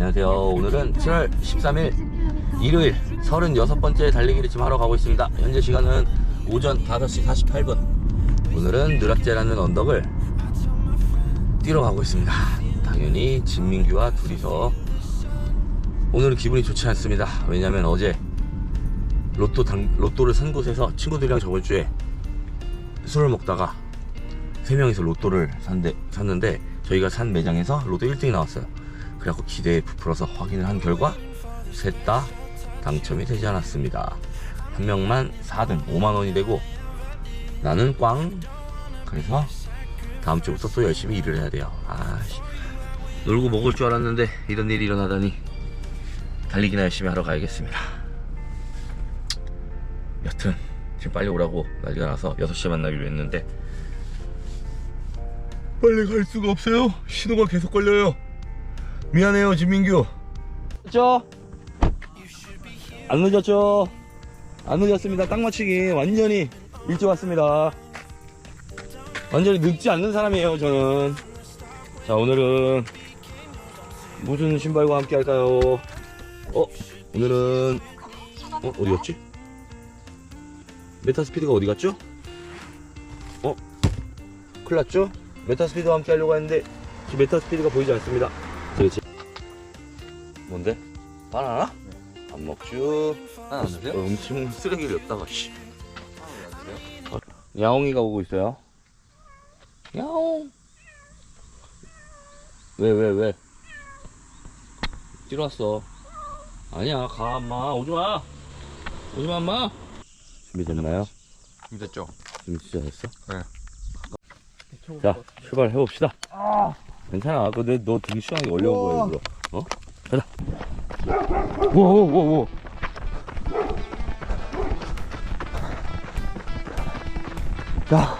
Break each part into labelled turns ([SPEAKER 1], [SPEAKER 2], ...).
[SPEAKER 1] 안녕하세요. 오늘은 7월 13일 일요일 36번째 달리기를 지금 하러 가고 있습니다. 현재 시간은 오전 5시 48분. 오늘은 느락제라는 언덕을 뛰러 가고 있습니다. 당연히 진민규와 둘이서 오늘은 기분이 좋지 않습니다. 왜냐면 어제 로또 당, 로또를 산 곳에서 친구들이랑 저번 주에 술을 먹다가 세 명이서 로또를 샀는데, 샀는데 저희가 산 매장에서 로또 1등이 나왔어요. 그래갖고 기대에 부풀어서 확인을 한 결과 셋 다 당첨이 되지 않았습니다. 한 명만 4등 5만 원이 되고 나는 꽝. 그래서 다음 주부터 또 열심히 일을 해야 돼요. 아씨 놀고 먹을 줄 알았는데 이런 일이 일어나다니 달리기나 열심히 하러 가야겠습니다. 여튼 지금 빨리 오라고 난리가 나서 6시에 만나기로 했는데 빨리 갈 수가 없어요. 신호가 계속 걸려요. 미안해요, 진민규. 늦죠? 안 늦었죠? 안 늦었습니다. 딱 맞추기 완전히 일찍 왔습니다. 완전히 늦지 않는 사람이에요, 저는. 자, 오늘은 무슨 신발과 함께 할까요? 어, 오늘은 어, 어디 갔지? 메타스피드가 어디 갔죠? 어? 큰일 났죠? 메타스피드와 함께 하려고 했는데 지금 메타스피드가 보이지 않습니다 그렇지 뭔데? 바나나? 안 먹죠
[SPEAKER 2] 하나 안 드세요?
[SPEAKER 1] 어, 음식 쓰레기를 였다가 씨.
[SPEAKER 2] 하나 안 드세요?
[SPEAKER 1] 야옹이가 오고 있어요 야옹 왜 왜 왜, 뛰러 왔어 아니야 가 엄마 오지마 오지마 엄마 준비됐나요?
[SPEAKER 2] 준비됐죠?
[SPEAKER 1] 준비 진짜 됐어?
[SPEAKER 2] 네.
[SPEAKER 1] 자 출발해 봅시다 괜찮아 근데 너 되게 시원하게 올려온 거야 일부러 어? 가자 오오오오 자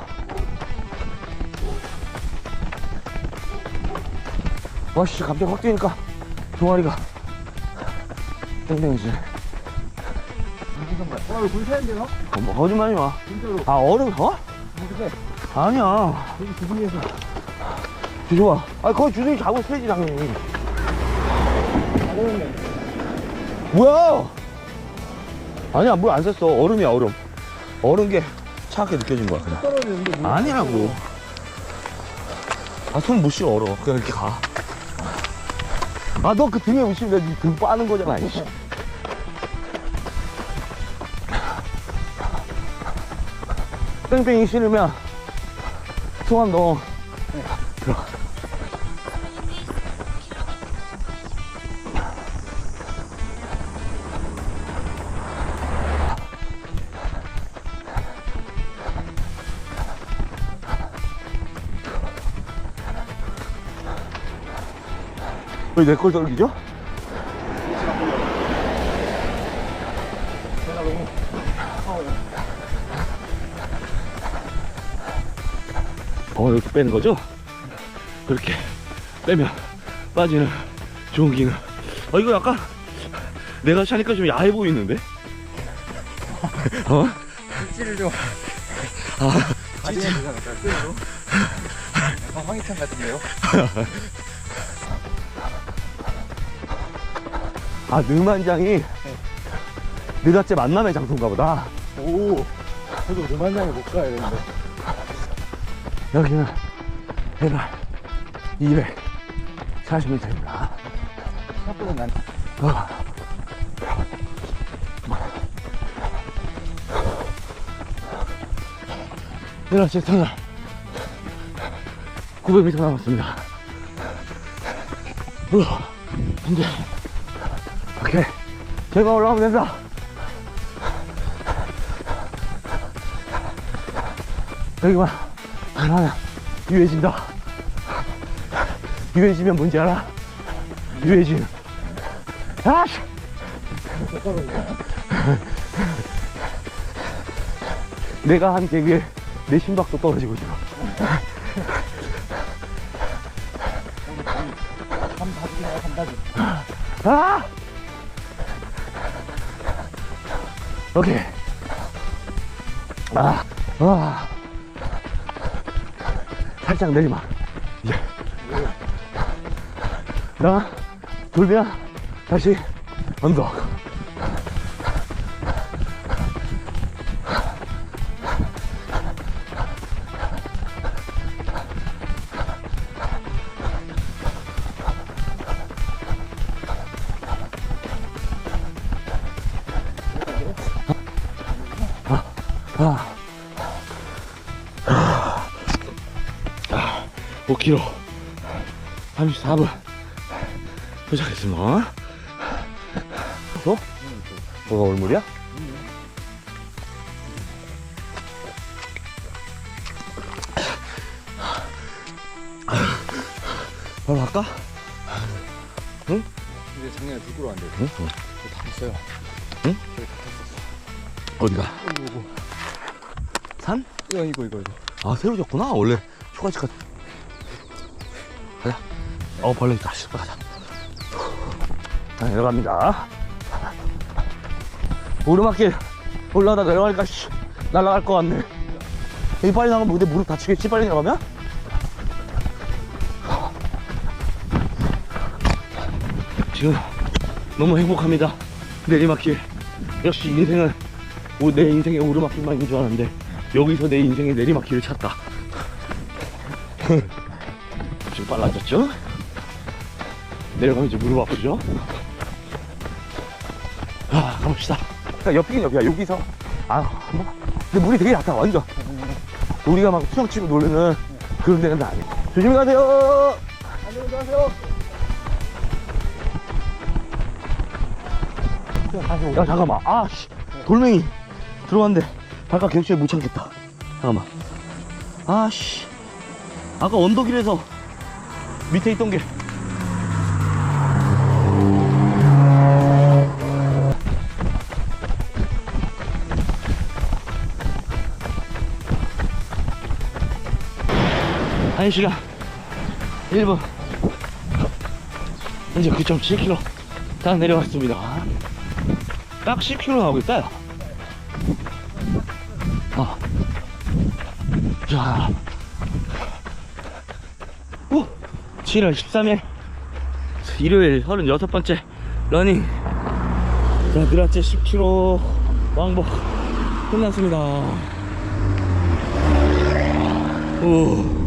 [SPEAKER 1] 와씨 갑자기 확 뛰니까 아,
[SPEAKER 2] 불새인데요?
[SPEAKER 1] 어, 뭐 거짓말이 마.
[SPEAKER 2] 진짜로.
[SPEAKER 1] 아 얼음 어? 아니야.
[SPEAKER 2] 여기 주둥이에서.
[SPEAKER 1] 주소아. 아 거기 주둥이 잡고 서야지 당연히. 뭐야? 아니야 물 안 샜어. 얼음이야 얼음. 얼은 게 차갑게 느껴진 거야 그냥. 아니라고. 아 손 못 씻어 얼어. 그냥 이렇게 가. 아 너 그 등에 웃으면 내등 빠는 거잖아. 이씨. 뺑뺑이 신으면 소환 너 들어가. 왜 내 걸 떨기죠? 어 이렇게 빼는 거죠? 그렇게 빼면 빠지는 좋은 기능 어 이거 약간 내가 차니까 좀 야해 보이는데? 어?
[SPEAKER 2] 찌를 좀.
[SPEAKER 1] 아
[SPEAKER 2] 않을까? 찌로. 약간 황희찬 같은데요?
[SPEAKER 1] 아, 능만장이 느닷제 만남의 장소인가 보다.
[SPEAKER 2] 오. 저도 노만장에 못 가야 되는데.
[SPEAKER 1] 여기는 해발 240m입니다.
[SPEAKER 2] 생각보다 난.
[SPEAKER 1] 어. 느닷제 터널 900m 남았습니다. 어, 이제 오케이 제가 올라가면 된다. 여기만 안 하면 유해진다. 유해지면 뭔지 알아? 유해진. 아씨! 내가 한 개그에 내 심박도 떨어지고 있어.
[SPEAKER 2] 감다지.
[SPEAKER 1] 아! 오케이. 아, 아. 살짝 내리막. 이제. 나 돌면 다시 언덕. 아. 5km 34분 도착했습니다. 어? 뭐가 올물이야? 바로 갈까?
[SPEAKER 2] 근데 작년에 불 끌어왔는데
[SPEAKER 1] 응?
[SPEAKER 2] 그거 다 탔어요
[SPEAKER 1] 응?
[SPEAKER 2] 저기 다 탔었어
[SPEAKER 1] 어디가?
[SPEAKER 2] 이거
[SPEAKER 1] 산?
[SPEAKER 2] 이거 이거 이거 이거.
[SPEAKER 1] 아 새로 졌구나 원래. 초가지가 가자. 어 벌레 있다. 씨 가자. 자 내려갑니다. 오르막길 올라가다 내려가니까 씨 날아갈 것 같네. 이 빨리 나가면 근데 무릎 다치겠지 빨리 내려가면? 지금 너무 행복합니다. 내리막길. 역시 인생은 오, 내 인생에 오르막길만 있는 줄 알았는데 여기서 내 인생의 내리막길을 찾다. 좀 빨라졌죠? 내려가면 이제 무릎 아프죠? 아 가봅시다. 그러니까 옆이긴 옆이야. 여기서. 아 한번. 근데 물이 되게 얕아 완전. 우리가 막 수영 치고 놀면은 그런 데는 아니야. 조심히 가세요!
[SPEAKER 2] 안녕히 가세요.
[SPEAKER 1] 야 잠깐만. 아 씨. 돌멩이 들어갔는데 발가락 객수에 못 참겠다. 잠깐만. 아씨. 아까 언덕이라서 밑에 있던 게. 한 시간. 1분. 이제 9.7km 딱 내려왔습니다. 딱 10km 나오고 있 아. 자. 오! 7월 13일. 일요일 36번째 러닝. 자, 느라째 10km 왕복 끝났습니다. 오. 끝!